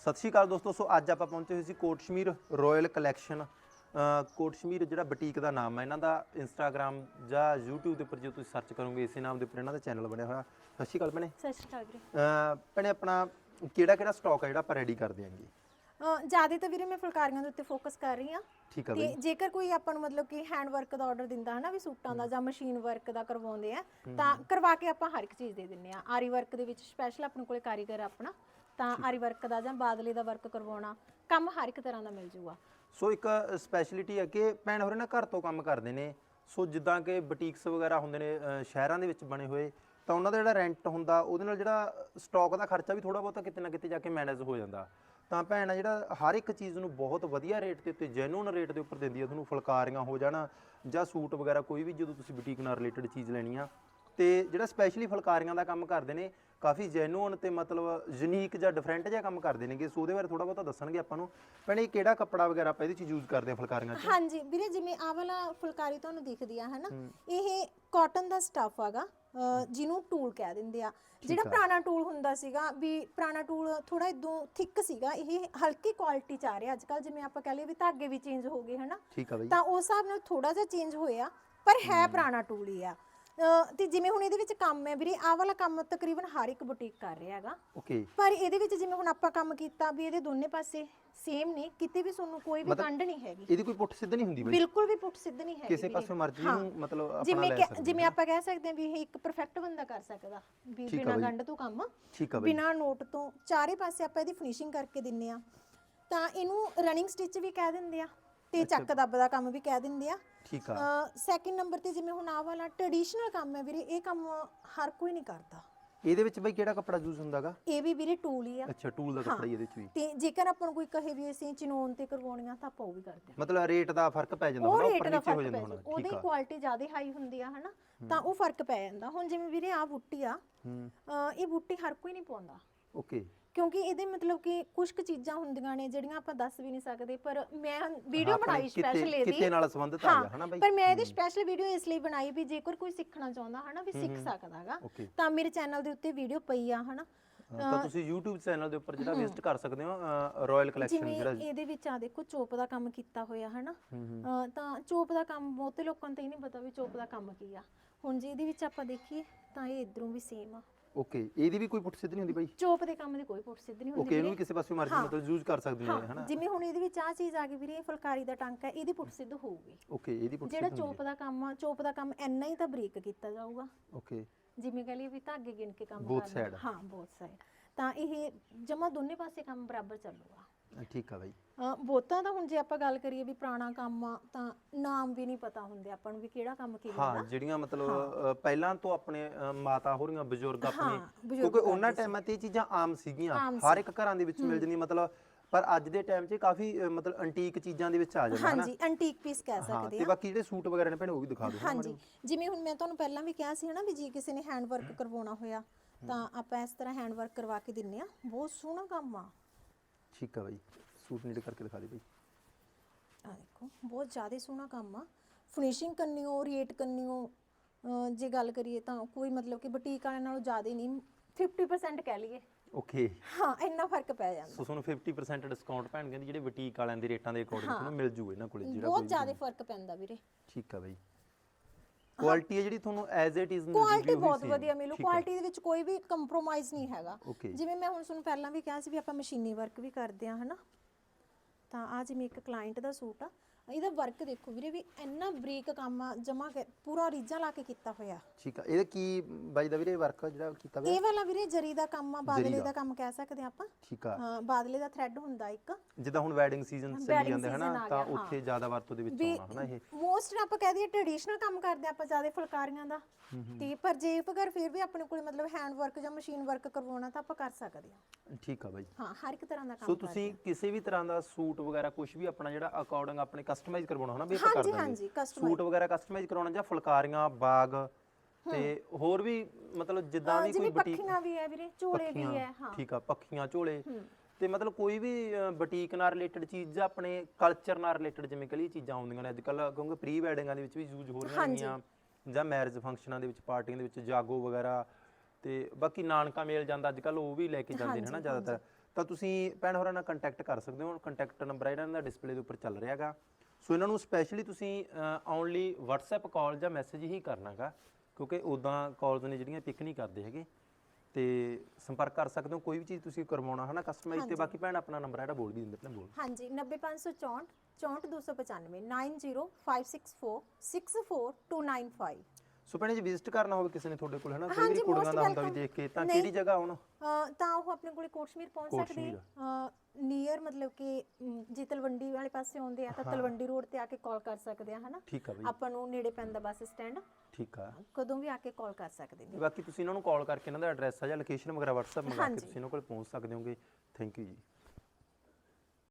ਸਤਿ ਸ਼੍ਰੀ ਅਕਾਲ ਦੋਸਤੋ ਸੋ ਅੱਜ ਆਪਾਂ ਪਹੁੰਚੇ ਹੋਏ ਸੀ ਕੋਟਸ਼ਮੀਰ ਰਾਇਲ ਕਲੈਕਸ਼ਨ ਕੋਟਸ਼ਮੀਰ ਜਿਹੜਾ ਬੁਟੀਕ ਦਾ ਨਾਮ ਹੈ ਇਹਨਾਂ ਦਾ ਇੰਸਟਾਗ੍ਰam ਜਾਂ YouTube ਦੇ ਉੱਪਰ ਜੇ ਤੁਸੀਂ ਸਰਚ ਕਰੋਗੇ ਇਸੇ ਨਾਮ ਦੇ ਉੱਪਰ ਇਹਨਾਂ ਦਾ ਚੈਨਲ ਬਣਿਆ ਹੋਇਆ। ਸਤਿ ਸ਼੍ਰੀ ਅਕਾਲ ਭੈਣੇ। ਸਤਿ ਸ਼੍ਰੀ ਅਕਾਲ ਵੀਰੇ। ਭੈਣੇ ਆਪਣਾ ਕਿਹੜਾ ਕਿਹੜਾ ਸਟਾਕ ਹੈ ਜਿਹੜਾ ਆਪਾਂ ਰੈਡੀ ਕਰ ਦਿਆਂਗੇ ਜ਼ਿਆਦਾ ਤਾਂ ਵੀਰੇ ਮੈਂ ਫੁਲਕਾਰੀਆਂ ਦੇ ਉੱਤੇ ਫੋਕਸ ਕਰ ਰਹੀ ਹਾਂ। ਠੀਕ ਆ ਤੇ ਜੇਕਰ ਕੋਈ ਆਪਾਂ ਨੂੰ ਮਤਲਬ ਕਿ ਹੈਂਡ ਵਰਕ ਦਾ ਆਰਡਰ ਦਿੰਦਾ ਹੈ ਨਾ ਵੀ ਸੂਟਾਂ ਦਾ ਜਾਂ ਮਸ਼ੀਨ ਵਰਕ ਦਾ ਕਰਵਾਉਂਦੇ ਆ ਤਾਂ ਕਰਵਾ ਕੇ ਆਪਾਂ ਹਰ ਇੱਕ ਚੀਜ਼ ਦੇ ਦਿੰਨੇ ਆ ਆਰੀ ਵਰਕ ਦੇ ਵਿੱਚ ਸਪੈਸ਼ਲ ਆਪਣੇ ਕੋਲੇ ਕਾਰੀਗਰ ਆ ਆਪਣਾ। ਤਾਂ ਆਰੀ ਵਰਕ ਦਾ ਜਾਂ ਬਾਦਲੇ ਦਾ ਵਰਕ ਕਰਵਾਉਣਾ ਕੰਮ ਹਰ ਇੱਕ ਤਰ੍ਹਾਂ ਦਾ ਮਿਲ ਜੂਗਾ। ਸੋ ਇੱਕ ਸਪੈਸ਼ਲਿਟੀ ਹੈ ਕਿ ਭੈਣ ਹੋਰੇ ਨਾ ਘਰ ਤੋਂ ਕੰਮ ਕਰਦੇ ਨੇ। ਸੋ ਜਿੱਦਾਂ ਕਿ ਬੁਟੀਕਸ ਵਗੈਰਾ ਹੁੰਦੇ ਨੇ ਅ, ਸ਼ਹਿਰਾਂ ਦੇ ਵਿੱਚ ਬਣੇ ਹੋਏ ਤਾਂ ਉਹਨਾਂ ਦਾ ਜਿਹੜਾ ਰੈਂਟ ਹੁੰਦਾ ਉਹਦੇ ਨਾਲ ਜਿਹੜਾ ਸਟਾਕ ਦਾ ਖਰਚਾ ਵੀ ਥੋੜਾ ਬਹੁਤਾ ਕਿਤੇ ਨਾ ਕਿਤੇ ਜਾ ਕੇ ਮੈਨੇਜ ਹੋ ਜਾਂਦਾ। ਤਾਂ ਭੈਣ ਆ ਜਿਹੜਾ ਹਰ ਇੱਕ ਚੀਜ਼ ਨੂੰ ਬਹੁਤ ਵਧੀਆ ਰੇਟ ਦੇ ਉੱਤੇ ਜੈਨੂਨ ਰੇਟ ਦੇ ਉੱਪਰ ਦਿੰਦੀ ਹੈ ਤੁਹਾਨੂੰ ਫੁਲਕਾਰੀਆਂ ਹੋ ਜਾਣ ਜਾਂ ਸੂਟ ਵਗੈਰਾ ਕੋਈ ਵੀ ਜਦੋਂ ਤੁਸੀਂ ਬੁਟੀਕ ਨਾਲ ਰਿਲੇਟਡ ਚੀਜ਼ ਲੈਣੀ ਆ ਤੇ ਜਿਹੜਾ ਸਪੈਸ਼ਲੀ ਫੁਲਕਾਰੀਆਂ ਦਾ ਕੰਮ ਕਰਦੇ ਨੇ ਕਾਫੀ ਜੈਨੂਨ ਤੇ ਮਤਲਬ ਯੂਨੀਕ ਜਾਂ ਡਿਫਰੈਂਟ ਜਿਹਾ ਕੰਮ ਕਰਦੇ ਨੇਗੇ। ਸੋ ਉਹਦੇ ਬਾਰੇ ਥੋੜਾ ਬਹੁਤਾ ਦੱਸਣਗੇ ਆਪਾਂ ਨੂੰ। ਭੈਣੇ ਕਿਹੜਾ ਕੱਪੜਾ ਵਗੈਰਾ ਆਪਾਂ ਇਹਦੇ ਚ ਯੂਜ਼ ਕਰਦੇ ਆ ਫੁਲਕਾਰੀਆਂ ਚ? ਹਾਂਜੀ ਵੀਰੇ ਜਿਵੇਂ ਆਹ ਵਾਲਾ ਫੁਲਕਾਰੀ ਤੁਹਾਨੂੰ ਦਿਖਦੀ ਆ ਹਨਾ? ਇਹ ਕਾਟਨ ਦਾ ਸਟਫ ਹੈਗਾ ਅਹ ਜਿਹਨੂੰ ਟੂਲ ਕਹਿ ਦਿੰਦੇ ਆ। ਜਿਹੜਾ ਪੁਰਾਣਾ ਟੂਲ ਹੁੰਦਾ ਸੀਗਾ ਵੀ ਪੁਰਾਣਾ ਟੂਲ ਥੋੜਾ ਇਦੋਂ ਥਿਕ ਸੀਗਾ ਇਹ ਹਲਕੀ ਕੁਆਲਿਟੀ ਚ ਆ ਰਿਹਾ ਅੱਜ ਕੱਲ ਜਿਵੇਂ ਆਪਾਂ ਕਹ ਲਈਏ ਵੀ ਧਾਗੇ ਵੀ ਚੇਂਜ ਹੋ ਗਏ ਹਨਾ? ਠੀਕ ਆ ਬਈ। ਤਾਂ ਉਸ ਹਿਸਾਬ ਨਾਲ ਥੋੜਾ ਜਿਹਾ ਚੇਂਜ ਹੋਇਆ ਪਰ ਹੈ ਪੁਰਾਣਾ ਟੂਲ ਹੀ ਆ। ਤੇ ਜਿਵੇਂ ਹੁਣ ਇਹਦੇ ਵਿੱਚ ਕੰਮ ਹੈ ਵੀਰੇ ਆਹ ਵਾਲਾ ਕੰਮ ਤਕਰੀਬਨ ਹਰ ਇੱਕ ਬੁਟੀਕ ਕਰ ਰਿਹਾ ਹੈਗਾ। ਓਕੇ ਪਰ ਇਹਦੇ ਵਿੱਚ ਜਿਵੇਂ ਹੁਣ ਆਪਾਂ ਕੰਮ ਕੀਤਾ ਵੀ ਇਹਦੇ ਦੋਨੇ ਪਾਸੇ ਸੇਮ ਨੇ ਕਿਤੇ ਵੀ ਤੁਹਾਨੂੰ ਕੋਈ ਵੀ ਕੰਡ ਨਹੀਂ ਹੈਗੀ। ਇਹਦੀ ਕੋਈ ਪੁੱਠ ਸਿੱਧ ਨਹੀਂ ਹੁੰਦੀ ਬਈ? ਬਿਲਕੁਲ ਵੀ ਪੁੱਟ ਸਿੱਧ ਨਹੀਂ ਹੈ ਕਿਸੇ ਪਾਸੇ ਮਰਜ਼ੀ ਨੂੰ ਮਤਲਬ ਆਪਣਾ ਜਿਵੇਂ ਲੈ ਕਿ ਸਕਦੇ ਜਿਵੇਂ ਆਪਾਂ ਕਹਿ ਸਕਦੇ ਹਾਂ ਵੀ ਇਹ ਇੱਕ ਪਰਫੈਕਟ ਬੰਦਾ ਕਰ ਸਕਦਾ ਵੀ ਬਿਨਾਂ ਗੰਢ ਤੋਂ ਕੰਮ। ਠੀਕ ਆ ਬਈ। ਬਿਨਾਂ ਨੋਟ ਤੋਂ ਚਾਰੇ ਪਾਸੇ ਆਪਾਂ ਇਹਦੀ ਫਿਨਿਸ਼ਿੰਗ ਕਰਕੇ ਦਿੰਨੇ ਆ। ਤਾਂ ਇਹਨੂੰ ਰਨਿੰਗ ਸਟਿਚ ਵੀ ਕਹਿ ਦਿੰਦੇ ਆ। ਤੇ ਚੱਕ ਦੱਬ ਦਾ ਕੰਮ ਵੀ ਕਹਿ ਦਿੰਦੇ ਆ। ਠੀਕ ਆ। ਸੈਕਿੰਡ ਨੰਬਰ ਤੇ ਜਿਵੇਂ ਹੁਣ ਆਹ ਵਾਲਾ ਟ੍ਰੈਡੀਸ਼ਨਲ ਕੰਮ ਹੈ ਵੀਰੇ ਇਹ ਕੰਮ ਹਰ ਕੋਈ ਨਹੀਂ ਕਰਦਾ। ਇਹਦੇ ਵਿੱਚ ਬਈ ਕਿਹੜਾ ਕੱਪੜਾ ਯੂਜ਼ ਹੁੰਦਾਗਾ ਇਹ ਵੀ ਵੀਰੇ ਟੂਲ ਹੀ ਆ। ਅੱਛਾ ਟੂਲ ਦਾ ਕੱਪੜਾ ਹੀ ਇਹਦੇ ਵਿੱਚ ਵੀ। ਤੇ ਜੇਕਰ ਆਪਾਂ ਨੂੰ ਕੋਈ ਕਹੇ ਵੀ ਅਸੀਂ ਚਿਨੋਨ ਤੇ ਕਰਵਾਉਣੀਆਂ ਤਾਂ ਆਪਾਂ ਉਹ ਵੀ ਕਰਦੇ ਹਾਂ ਮਤਲਬ ਰੇਟ ਦਾ ਫ਼ਰਕ ਪੈ ਜਾਂਦਾ ਹੋਣਾ ਉੱਪਰ ਨੀਚੇ ਹੋ ਜਾਂਦਾ ਹੋਣਾ। ਉਹਦੀ ਠੀਕ ਆ। ਕੁਆਲਿਟੀ ਜ਼ਿਆਦਾ ਹਾਈ ਹੁੰਦੀ ਆ ਹਨਾ? ਤਾਂ ਉਹ ਫ਼ਰਕ ਪੈ ਜਾਂਦਾ। ਹੁਣ ਜਿਵੇਂ ਵੀਰੇ ਆ ਬੁੱਟੀ ਆ ਇਹ ਬੁੱਟੀ ਹਰ ਕੋਈ ਨਹੀਂ ਪਾਉਂਦਾ। ਓਕੇ ਕਿਉਂਕਿ ਇਹਦੇ ਮਤਲਬ ਕਿ ਕੁਝ ਕੁ ਚੀਜ਼ਾਂ ਹੁੰਦੀਆਂ ਨੇ ਜਿਹੜੀਆਂ ਆਪਾਂ ਦੱਸ ਵੀ ਨਹੀਂ ਸਕਦੇ ਪਰ ਮੈਂ ਵੀਡੀਓ ਬਣਾਈ ਸਪੈਸ਼ਲ ਇਹਦੀ। ਕਿਤੇ ਨਾਲ ਸੰਬੰਧਿਤ ਆ ਗਿਆ ਹਨਾ ਬਈ? ਪਰ ਮੈਂ ਇਹਦੀ ਸਪੈਸ਼ਲ ਵੀਡੀਓ ਇਸ ਲਈ ਬਣਾਈ ਵੀ ਜੇਕਰ ਕੋਈ ਸਿੱਖਣਾ ਚਾਹੁੰਦਾ ਹਨਾ ਵੀ ਸਿੱਖ ਸਕਦਾਗਾ ਓਕੇ। ਤਾਂ ਮੇਰੇ ਚੈਨਲ ਦੇ ਉੱਤੇ ਵੀਡੀਓ ਪਈ ਆ ਹਨਾ। ਤਾਂ ਤੁਸੀਂ YouTube ਚੈਨਲ ਦੇ ਉੱਪਰ ਜਿਹੜਾ ਵਿਜ਼ਿਟ ਕਰ ਸਕਦੇ ਹੋ ਰਾਇਲ ਕਲੈਕਸ਼ਨ ਜਿਵੇਂ ਜਿਹੜਾ ਇਹਦੇ ਵਿੱਚ ਆ ਦੇਖੋ ਚੋਪ ਦਾ ਕੰਮ ਕੀਤਾ ਹੋਇਆ ਹਨਾ। ਅਹ ਤਾਂ ਚੋਪ ਦਾ ਕੰਮ ਬਹੁਤੇ ਲੋਕਾਂ ਨੂੰ ਤਾਂ ਇਹ ਨਹੀਂ ਪਤਾ ਵੀ ਚੋਪ ਦਾ ਕੰਮ ਕੀ ਆ। ਹੁਣ ਜੇ ਇਹਦੇ ਵਿੱਚ ਆਪਾਂ ਦੇਖੀਏ ਤਾਂ ਇਹ ਇਧਰੋਂ ਵੀ ਸੇਮ ਆ। ਓਕੇ ਇਹਦੀ ਵੀ ਕੋਈ ਪੁੱਠ ਸਿੱਧ ਨਹੀਂ ਹੁੰਦੀ ਬਈ? ਚੋਪ ਦੇ ਕੰਮ ਦੀ ਕੋਈ ਪੁੱਟ ਸਿੱਧ ਨਹੀਂ ਹੁੰਦੀ ਓਕੇ ਇਹਨੂੰ ਵੀ ਕਿਸੇ ਪਾਸੇ ਮਰਜ਼ੀ ਮਤਲਬ ਯੂਜ਼ ਕਰ ਸਕਦੇ ਨੇ ਹਨਾ? ਜਿਵੇਂ ਹੁਣ ਇਹਦੇ ਵਿੱਚ ਆ ਚੀਜ਼ ਆ ਗਈ ਵੀਰੇ ਫੁਲਕਾਰੀ ਦਾ ਟਾਂਕਾ ਹੈ, ਇਹਦੀ ਪੁੱਟ ਸਿੱਧ ਹੋਊਗੀ। ਓਕੇ ਇਹਦੀ ਪੁੱਠ ਜਿਹੜਾ ਚੋਪ ਦਾ ਕੰਮ ਆ ਚੋਪ ਦਾ ਕੰਮ ਇੰਨਾ ਹੀ ਤਾਂ ਬਰੀਕ ਕੀਤਾ ਜਾਊਗਾ। ਓਕੇ। ਜਿਵੇਂ ਕਹ ਲਈਏ ਵੀ ਧਾਗੇ ਗਿਣ ਕੇ ਕੰਮ ਕਰਨਾ। ਹਾਂ ਬੋਥ ਸਾਈਡ ਤਾਂ ਇਹ ਜਮਾ ਦੋਨੇ ਪਾਸੇ ਕੰਮ ਬਰਾਬਰ ਚੱਲੂਗਾ। ਠੀਕ ਆ ਬਈ। ਬਹੁਤਾਂ ਦਾ ਹੁਣ ਜੇ ਆਪਾਂ ਗੱਲ ਕਰੀਏ ਵੀ ਪੁਰਾਣਾ ਕੰਮ ਆ ਤਾਂ ਨਾਮ ਵੀ ਨਹੀਂ ਪਤਾ ਹੁੰਦੇ ਆਪਾਂ ਨੂੰ ਵੀ ਕਿਹੜਾ ਕੰਮ ਕਿਵੇਂ ਹਾਂ ਜਿਹੜੀਆਂ ਮਤਲਬ ਅ, ਪਹਿਲਾਂ ਤੋਂ ਆਪਣੇ ਅ, ਮਾਤਾ ਹੋਰੀਆਂ ਬਜ਼ੁਰਗ ਆਪਣੇ ਬਜ਼ੁਰਗ ਕਿਉਂਕਿ ਉਹਨਾਂ ਟਾਈਮਾਂ ਤੇ ਇਹ ਚੀਜ਼ਾਂ ਆਮ ਸੀਗੀਆਂ ਹਰ ਇੱਕ ਘਰਾਂ ਦੇ ਵਿੱਚ ਮਿਲ ਜਾਂਦੀਆਂ ਮਤਲਬ ਪਰ ਅੱਜ ਦੇ ਟਾਈਮ 'ਚ ਇਹ ਕਾਫੀ ਅ, ਮਤਲਬ ਐਂਟੀਕ ਚੀਜ਼ਾਂ ਦੇ ਵਿੱਚ ਆ ਜਾਂਦਾ ਹਨਾ। ਹਾਂਜੀ ਐਂਟੀਕ ਪੀਸ ਕਹਿ ਹਾਂ ਸਕਦੇ ਤੇ ਬਾਕੀ ਜਿਹੜੇ ਸੂਟ ਵਗੈਰਾ ਨੇ ਭੈਣੇ ਉਹ ਵੀ ਦਿਖਾ ਦਿਓ ਹਾਂਜੀ ਜਿਵੇਂ ਹੁਣ ਮੈਂ ਤੁਹਾਨੂੰ ਪਹਿਲਾਂ ਵੀ ਕਿਹਾ ਸੀ ਹਨਾ ਵੀ ਜੇ ਕਿਸੇ ਨੇ ਹੈਂਡ ਵਰਕ ਕਰਵਾਉਣਾ ਹੋਇਆ ਤਾਂ ਆਪਾਂ ਇਸ ਤਰ੍ਹਾਂ ਹੈਂਡ ਵਰਕ ਕਰਵਾ ਕੇ ਦਿੰਨੇ ਆ। ਬਹੁਤ ਸੋਹਣਾ ਕੰਮ ਆ। ਠੀਕ ਆ ਬਈ। ਸੂਟ ਨੀਡ ਕਰਕੇ ਦਿਖਾ ਦੇ ਬਈ। ਆ ਦੇਖੋ ਬਹੁਤ ਜ਼ਿਆਦਾ ਸੋਹਣਾ ਕੰਮ ਆ। ਫਿਨਿਸ਼ਿੰਗ ਕਰਨੀ ਹੋ ਰੀਏਟ ਕਰਨੀ ਹੋ ਅਹ ਜੇ ਗੱਲ ਕਰੀਏ ਤਾਂ ਕੋਈ ਮਤਲਬ ਕਿ ਬੁਟੀਕ ਵਾਲਿਆਂ ਨਾਲੋਂ ਜ਼ਿਆਦਾ ਨਹੀਂ 50% ਕਹਿ ਲਈਏ। ਓਕੇ ਹਾਂ ਇੰਨਾ ਫ਼ਰਕ ਪੈ ਜਾਂਦਾ। ਸੋ ਤੁਹਾਨੂੰ 50% ਡਿਸਕਾਊਂਟ ਭੈਣ ਕਹਿੰਦੀ ਜਿਹੜੇ ਬੁਟੀਕ ਵਾਲਿਆਂ ਦੇ ਰੇਟਾਂ ਦੇ ਅਕੋਰਡਿੰਗ ਤੁਹਾਨੂੰ ਮਿਲ ਜੂਗਾ ਇਹਨਾਂ ਕੋਲੇ ਜਿਹੜਾ ਬਹੁਤ ਜ਼ਿਆਦਾ ਫ਼ਰਕ ਪੈਂਦਾ ਵੀਰੇ। ਠੀਕ ਆ ਬਈ। ਕੁਆਲਿਟੀ ਹੈ ਜਿਹੜੀ ਤੁਹਾਨੂੰ ਐਜ਼ ਇਟ ਇਜ਼ ਕੁਆਲਿਟੀ ਬਹੁਤ ਵਧੀਆ ਮਿਲੂ। ਕੁਆਲਿਟੀ ਦੇ ਵਿੱਚ ਕੋਈ ਵੀ ਕੰਪਰੋਮਾਈਜ਼ ਨਹੀਂ ਹੈਗਾ। ਜਿਵੇਂ ਮੈਂ ਹੁਣ ਤੁਹਾਨੂੰ ਪਹਿਲਾਂ ਵੀ ਕਿਹਾ ਸੀ ਵੀ ਆਪਾਂ ਮਸ਼ੀਨੀ ਵਰਕ ਵੀ ਕਰਦੇ ਆ ਹਨਾ? ਤਾਂ ਆ ਜਿਵੇਂ ਇੱਕ ਕਲਾਇੰਟ ਦਾ ਸੂਟ ਆ ਇਹਦਾ ਵਰਕ ਦੇਖੋ ਵੀਰੇ ਵੀ ਇੰਨਾ ਬਰੀਕ ਕੰਮ ਜਮਾ ਪੂਰਾ ਰੀਝਾਂ ਲਾ ਕੇ ਕੀਤਾ ਹੋਇਆ। ਠੀਕ ਆ ਇਹਦਾ ਕੀ ਬਾਈ ਦਾ ਵੀਰੇ ਵਰਕ ਜਿਹੜਾ ਕੀਤਾ ਹੋਇਆ? ਇਹ ਵਾਲਾ ਵੀਰੇ ਜਰੀ ਦਾ ਕੰਮ ਆ ਬਾਦਲੇ ਦਾ। ਕੰਮ ਕਹਿ ਸਕਦੇ ਆਪਾਂ। ਠੀਕ ਆ। ਹਾਂ ਬਾਦਲੇ ਦਾ ਥ੍ਰੈਡ ਹੁੰਦਾ ਇੱਕ। ਜਿੱਦਾਂ ਹੁਣ ਵੈਡਿੰਗ ਸੀਜ਼ਨ ਚੱਲੀ ਜਾਂਦੇ ਹਨਾ season ਆ ਤਾਂ ਹਾਂ। ਉੱਥੇ ਜ਼ਿਆਦਾ ਵਰਤੋਂ ਦੇ ਵਿੱਚ ਆਉਣਾ ਹਨਾ ਇਹ। ਮੋਸਟ ਆਪਾਂ ਕਹਿ ਦਈਏ ਟ੍ਰੈਡੀਸ਼ਨਲ ਕੰਮ ਕਰਦੇ ਆਪਾਂ ਜ਼ਿਆਦਾ ਫੁਲਕਾਰੀਆਂ ਦਾ। ਤੇ ਪਰ ਜੇ ਅਗਰ ਫਿਰ ਵੀ ਆਪਣੇ ਕੋਲ ਮਤਲਬ ਹੈਂਡ ਵਰਕ ਜਾਂ ਮਸ਼ੀਨ ਵਰਕ ਕਰਵਾਉਣਾ ਤਾਂ ਆਪਾਂ ਕਰ ਸਕਦੇ ਆ। ਠੀਕ ਆ ਬਾਈ। ਹਾਂ ਹਰ ਇੱਕ ਤਰ੍ਹਾਂ ਦਾ ਸੋ ਕੰਮ ਤੁਸੀਂ ਕਿਸੇ ਵੀ ਤਰ੍ਹਾਂ ਦਾ ਸੂਟ ਵਗੈਰਾ ਕੁਝ ਵੀ ਆਪਣਾ ਜਿਹੜਾ ਅਕੋਰਡਿੰਗ ਆਪਣੇ ਕਸਟਮਾਈਜ਼ ਕਰਵਾਉਣਾ ਹਨਾ ਵੀ ਆਪਾਂ ਕਰ ਹਾਂਜੀ ਦਾਂਗੇ ਹਾਂਜੀ ਕਸਟਮਰ ਸੂਟ ਵਗੈਰਾ ਕਸਟਮਾਈਜ਼ ਕਰਾਉਣਾ ਜਾਂ ਫੁਲਕਾਰੀਆਂ ਬਾਗ ਤੇ ਹੋਰ ਵੀ ਮਤਲਬ ਜਿੱਦਾਂ ਦੀ ਕੋਈ ਜਿਵੇਂ ਬੁਟੀਕ ਪੱਖੀਆਂ ਵੀ ਹੈ ਵੀਰੇ ਝੋਲੇ ਵੀ ਹੈ ਹਾਂ। ਠੀਕ ਆ ਪੱਖੀਆਂ ਝੋਲੇ। ਤੇ ਮਤਲਬ ਕੋਈ ਵੀ ਬੁਟੀਕ ਨਾਲ ਰਿਲੇਟਡ ਚੀਜ਼ ਜਾਂ ਆਪਣੇ ਕਲਚਰ ਨਾਲ ਰਿਲੇਟਡ ਜਿਵੇਂ ਕਲੀ ਚੀਜ਼ਾਂ ਆਉਂਦੀਆਂ ਨੇ ਅੱਜ ਕੱਲ ਕਿਉਂਕਿ ਪ੍ਰੀ ਵੈਡਿੰਗਾਂ ਦੇ ਵਿੱਚ ਵੀ ਯੂਜ਼ ਹੋ ਰਹੀਆਂ ਨੇਗੀਆਂ ਜਾਂ ਮੈਰਿਜ ਫੰਕਸ਼ਨਾਂ ਦੇ ਵਿੱਚ ਪਾਰਟੀਆਂ ਦੇ ਵਿੱਚ ਜਾਗੋ ਵਗੈਰਾ ਤੇ ਬਾਕੀ ਨਾਨਕਾ ਮੇਲ ਜਾਂਦਾ ਅੱਜ ਕੱਲ ਉਹ ਵੀ ਲੈ ਕੇ ਜਾਂਦੇ ਨੇ ਹਨਾ ਜ਼ਿਆਦਾਤਰ। ਤਾਂ ਤੁਸੀਂ ਭੈਣ ਹੋਰਾਂ ਨਾਲ ਕੰਟੈਕਟ ਕਰ ਸਕਦੇ ਹੋ ਕੰਟੈਕਟ ਨੰਬਰ ਇਹਨਾਂ ਦਾ ਡਿਸਪਲੇ ਦੇ ਉੱਪਰ ਚੱਲ ਰਿਹਾਗਾ ਸੋ ਇਹਨਾਂ ਨੂੰ ਸਪੈਸ਼ਲੀ ਤੁਸੀਂ ਲਈ WhatsApp ਕਾਲ ਜਾਂ ਮੈਸੇਜ ਹੀ ਕਰਨਾਗਾ ਕਿਉਂਕਿ ਉਦਾਂ ਕਾਲਸ ਨੇ ਜਿਹੜੀਆਂ ਪਿਕ ਨਹੀਂ ਕਰਦੇ ਹੈਗੇ। ਤੇ ਸੰਪਰਕ ਕਰ ਸਕਦੇ ਹੋ ਕੋਈ ਵੀ ਚੀਜ਼ ਤੁਸੀਂ ਕਰਵਾਉਣਾ ਹੈ ਨਾ ਕਸਟਮਾਈਜ਼ ਤੇ ਬਾਕੀ ਭੈਣ ਆਪਣਾ ਨੰਬਰ ਹੈ ਜਿਹੜਾ ਬੋਲ ਵੀ ਦਿੰਦੇ ਆਪਣੇ ਬੋਲ। ਹਾਂਜੀ 90564 64295 90564 64295 ਸੋ ਭੈਣੇ ਜੇ ਵਿਜ਼ਿਟ ਕਰਨਾ ਹੋਵੇ ਕਿਸੇ ਨੇ ਤੁਹਾਡੇ ਕੋਲ ਹੈ ਨਾ ਕੋਈ ਹਾਂਜੀ, ਵੀ ਕੁੜੀਆਂ ਦਾ ਹੁੰਦਾ ਵੀ. ਦੇਖ ਕੇ ਤਾਂ। ਕਿਹੜੀ ਜਗ੍ਹਾ ਆਉਣ ਤਾਂ ਉਹ ਆਪਣੇ ਕੋਲੇ ਕੋਟਸ਼ਮੀਰ ਪਹੁੰਚ ਸਕਦੇ ਨੀਅਰ ਮਤਲਬ ਕਿ ਜੇ ਤਲਵੰਡੀ ਵਾਲੇ ਪਾਸੇ ਆਉਂਦੇ ਆ ਤਾਂ ਤਲਵੰਡੀ ਰੋਡ ਤੇ ਆ ਕੇ ਕਾਲ ਕਰ ਸਕਦੇ ਆ ਹਨਾ। ਠੀਕ ਆ ਬਈ। ਆਪਾਂ ਨੂੰ ਨੇੜੇ ਪੈਂਦਾ ਬੱਸ ਸਟੈਂਡ ਠੀਕ ਆ। ਕਦੋਂ ਵੀ ਆ ਕੇ ਕਾਲ ਕਰ ਸਕਦੇ ਨੇ। ਬਾਕੀ ਤੁਸੀਂ ਇਹਨਾਂ ਨੂੰ ਕਾਲ ਕਰਕੇ ਇਹਨਾਂ ਦਾ ਐਡਰੈਸ ਆ ਜਾਂ ਲੋਕੇਸ਼ਨ ਵਗੈਰਾ WhatsApp ਮੰਗਾ ਕੇ। ਤੁਸੀਂ ਇਹਨਾਂ ਕੋਲ ਪਹੁੰਚ ਸਕਦੇ ਹੋਗੇ। ਥੈਂਕ ਯੂ ਜੀ।